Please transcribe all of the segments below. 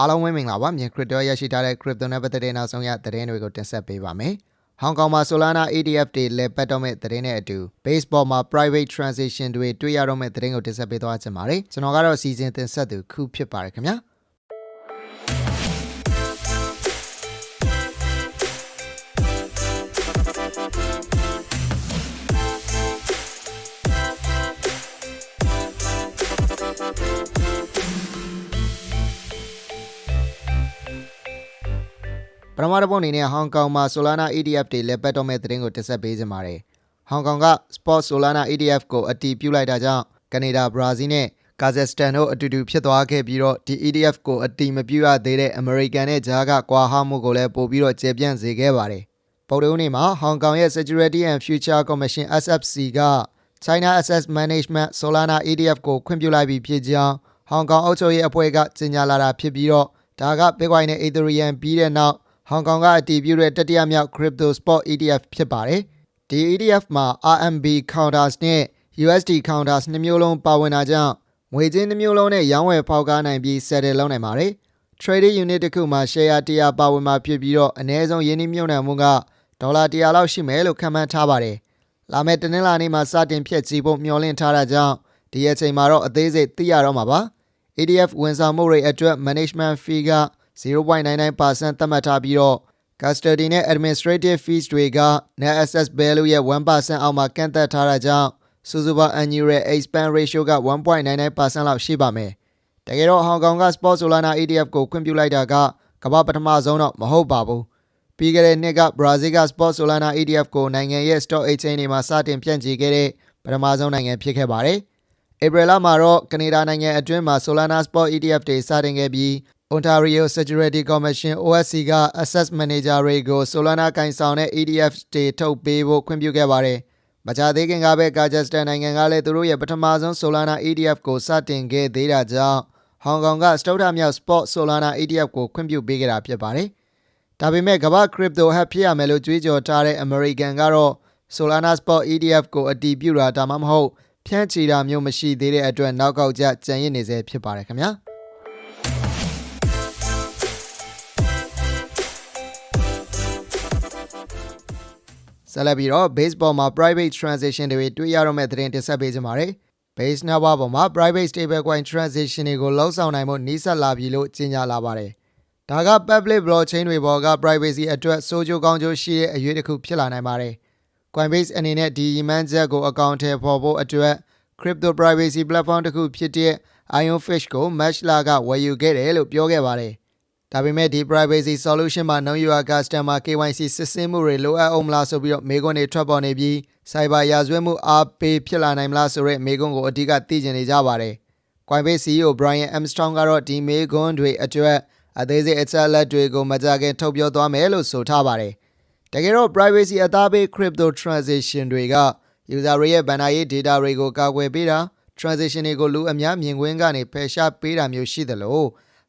အားလုံးဝင်းမင်္ဂလာပါမြန် crypto ရရှိထားတဲ့ crypto နဲ့ပတ်သက်တဲ့နောက်ဆုံးရသတင်းတွေကိုတင်ဆက်ပေးပါမယ်ဟောင်ကောင်မှာ Solana ETF တွေလည်းပတ်တော့မဲ့သတင်းနဲ့အတူ baseball မှာ private transaction တွေတွေ့ရတော့မဲ့သတင်းကိုတင်ဆက်ပေးသွားချင်ပါတယ်ကျွန်တော်ကတော့စီစဉ်တင်ဆက်သူခုဖြစ်ပါတယ်ခင်ဗျာ ထမတစ်ပုတ်အနေနဲ့ဟောင်ကောင်မှာ Solana ETF တွေလည်းပတ်တော့မဲ့သတင်းကိုတင်ဆက်ပေးကြပါမယ်။ဟောင်ကောင်က Spot Solana ETF ကိုအတည်ပြုလိုက်တာကြောင့်ကနေဒါ၊ဘရာဇီးနဲ့ကာဇက်စတန်တို့အတူတူဖြစ်သွားခဲ့ပြီးတော့ဒီ ETF ကိုအတည်မပြုရသေးတဲ့အမေရိကန်နဲ့ဂျားကကွာဟမှုကိုလည်းပို့ပြီးတော့ကျေပြန့်စေခဲ့ပါတယ်။ပုတ်တုံးနေ့မှာဟောင်ကောင်ရဲ့ Security and Future Commission SFC က China Asset Management Solana ETF ကိုခွင့်ပြုလိုက်ပြီးဖြစ်ကြောင်းဟောင်ကောင်အုပ်ချုပ်ရေးအဖွဲ့ကကြေညာလာတာဖြစ်ပြီးတော့ဒါက Bitcoin နဲ့ Ethereum ပြီးတဲ့နောက် ဟောင်ကောင်ကအတည်ပြုတဲ့တတိယမြောက် Crypto Spot ETF ဖြစ်ပါတယ်။ဒီ ETF မှာ RMB counters နဲ့ USD counters နှစ်မျိုးလုံးပါဝင်တာကြောင့်ငွေကြေးနှစ်မျိုးလုံးနဲ့ရောင်းဝယ်ဖောက်ကားနိုင်ပြီး settle လုပ်နိုင်ပါတယ်။ trading unit တစ်ခုမှာ share 100ပါဝင်မှာဖြစ်ပြီးတော့အနည်းဆုံးယင်းနှိမ့်မြုပ်နှံမှုကဒေါ်လာ100လောက်ရှိမယ်လို့ခန့်မှန်းထားပါတယ်။လာမယ့်တနင်္လာနေ့မှာစတင်ဖြည့်ချီဖို့မျှော်လင့်ထားတာကြောင့်ဒီအချိန်မှာတော့အသေးစိတ်သိရတော့မှာပါ။ ETF ဝန်ဆောင်မှုတွေအတွက် management fee က 0.99%သတ်မှတ်ထားပြီးတော့ custody နဲ့ administrative fees တွေက net access value ရဲ့1%အောက်မှာကန့်သက်ထားတာကြောင့်စုစုပေါင်း annual expense ratio က1.99%လောက်ရှိပါမယ်။တကယ်တော့ဟောင်ကောင်က Spot Solana ETF ကိုခွင့်ပြုလိုက်တာကကမ္ဘာပထမဆုံးတော့မဟုတ်ပါဘူး။ပြီးခဲ့တဲ့နှစ်ကဘရာဇီးက Spot Solana ETF ကိုနိုင်ငံရဲ့ stock exchange တွေမှာစတင်ပြန့်ချီခဲ့တဲ့ပထမဆုံးနိုင်ငံဖြစ်ခဲ့ပါတယ်။ April လမှာတော့ကနေဒါနိုင်ငံအတွင်းမှာ Solana Spot ETF တွေစတင်ခဲ့ပြီး Ontario Security Commission OSC က Access Manager တွေကို Solana ကင်ဆောင်တဲ့ ETF တွေထုတ်ပေးဖို့ခွင့်ပြုခဲ့ပါတယ်။မကြသေးခင်ကပဲကာဂျက်စတန်နိုင်ငံကလည်းသူတို့ရဲ့ပထမဆုံး Solana ETF ကိုစတင်ခဲ့သေးတာကြောင့်ဟောင်ကောင်ကစတုထမြောက် Spot Solana ETF ကိုခွင့်ပြုပေးခဲ့တာဖြစ်ပါတယ်။ဒါပေမဲ့ကမ္ဘာ crypto hub ဖြစ်ရမယ်လို့ကြွေးကြော်ထားတဲ့ American ကတော့ Solana Spot ETF ကိုအတည်ပြုတာဒါမှမဟုတ်ဖြန့်ချီတာမျိုးမရှိသေးတဲ့အတွက်နောက်ကောက်ကျကြံရစ်နေစေဖြစ်ပါတယ်ခင်ဗျာ။ ဆက်လက်ပြီးတော့ base ပေါ်မှာ private transaction တွေတွေ့ရတော့မဲ့သတင်းတင်ဆက်ပေးကြပါမယ်။ base network ပေါ်မှာ private stablecoin transaction တွေကိုလှုပ်ဆောင်နိုင်မှုနှီးစပ်လာပြီလို့ကြေညာလာပါတယ်။ဒါက public blockchain တွေပေါ်က privacy အတွက်စိုးကျိုးကောင်းကျိုးရှိတဲ့အရွေးတစ်ခုဖြစ်လာနိုင်ပါတယ်။ Coinbase အနေနဲ့ဒီရည်မှန်းချက်ကိုအကောင့်ထဲပေါ်ဖို့အတွက် crypto privacy platform တစ်ခုဖြစ်တဲ့ Ionfish ကို Match လာကဝယ်ယူခဲ့တယ်လို့ပြောခဲ့ပါတယ်။ ဒါပေမဲ့ဒီ privacy solution မှာ know your customer KYC စစ်ဆေးမှုတွေလိုအပ်အောင်မလားဆိုပြီးတော့မေးခွန်းတွေထွက်ပေါ်နေပြီး cyber ရာဇဝတ်မှုအားပေးဖြစ်လာနိုင်မလားဆိုတဲ့မေးခွန်းကိုအဓိကသိကျင်နေကြပါတယ်။ Coinbase CEO Brian Armstrong ကတော့ဒီမေးခွန်းတွေအတွက်အသေးစိတ်အချက်အလက်တွေကိုမကြခင်ထုတ်ပြောသွားမယ်လို့ဆိုထားပါတယ်။တကယ်တော့ privacy အသားပေး crypto transaction တွေက user တွေရဲ့ဘဏ္ဍာရေး data တွေကိုကာကွယ်ပေးတာ transaction တွေကိုလူအများမြင်ကွင်းကနေဖယ်ရှားပေးတာမျိုးရှိသလို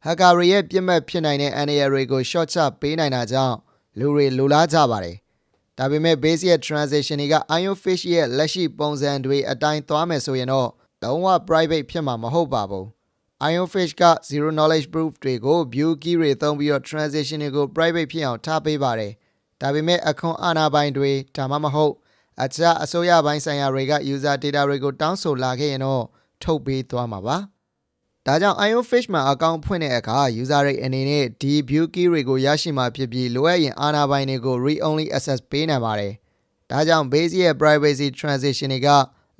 hacker တွေရဲ့ပြစ်မှတ်ဖြစ်နိုင်တဲ့အန္တရာယ်တွေကို short ချပေးနိုင်တာကြောင့်လူတွေလိုလားကြပါတယ်။ဒါပေမဲ့ base ရဲ့ transaction တွေက Ionfish ရဲ့လက်ရှိပုံစံတွေအတိုင်းသွားမယ်ဆိုရင်တော့လုံးဝ private ဖြစ်မှာမဟုတ်ပါဘူး။ Ionfish က zero knowledge proof တွေကို view key တွေသုံးပြီးတော့ transaction တွေကို private ဖြစ်အောင်ထားပေးပါတယ်။ဒါပေမဲ့အခွန်အာဏာပိုင်တွေဒါမှမဟုတ်အခြားအစိုးရပိုင်းဆိုင်ရာတွေက user data တွေကိုတောင်းဆိုလာခဲ့ရင်တော့ထုတ်ပေးသွားမှာပါ။ ဒါကြောင့် Ionfish မှာအကောင့်ဖွင့်တဲ့အခါ user တွေအနေနဲ့ဒီ view key တွေကိုရရှိမှာဖြစ်ပြီးလိုအပ်ရင်အာဏာပိုင်တွေကို read only access ပေးနိုင်ပါတယ်။ဒါကြောင့် base ရဲ့ privacy transaction တွေက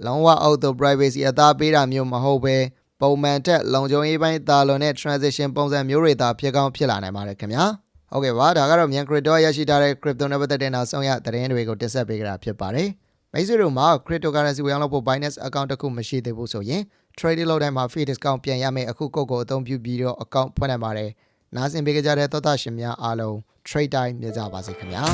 လုံးဝ auto privacy အသားပေးတာမျိုးမဟုတ်ဘဲပုံမှန်တက်လုံခြုံရေးပိုင်းတာလွန်တဲ့ transaction ပုံစံမျိုးတွေသာဖြစ်ကောင်းဖြစ်လာနိုင်ပါတယ်ခင်ဗျာ။ဟုတ်ကဲ့ပါဒါကတော့မြန် crypto ရရှိထားတဲ့ crypto နဲ့ပတ်သက်တဲ့နောက်ဆုံးရသတင်းတွေကိုတင်ဆက်ပေးကြတာဖြစ်ပါတယ်။မိတ်ဆွေတို့မှာ cryptocurrency ဝယ်လုပ်ဖို့ Binance account တစ်ခုမရှိသေးဘူးဆိုရင် trading လုပ်တိုင်းမှာ fee discount ပြန်ရမယ့်အခုကုတ်ကိုအသုံးပြုပြီးတော့ account ဖွင့်နိုင်ပါတယ်။နားဆင်ပေးကြတဲ့သောတာရှင်များအားလုံး trade time မြင်ကြပါစေခင်ဗျာ။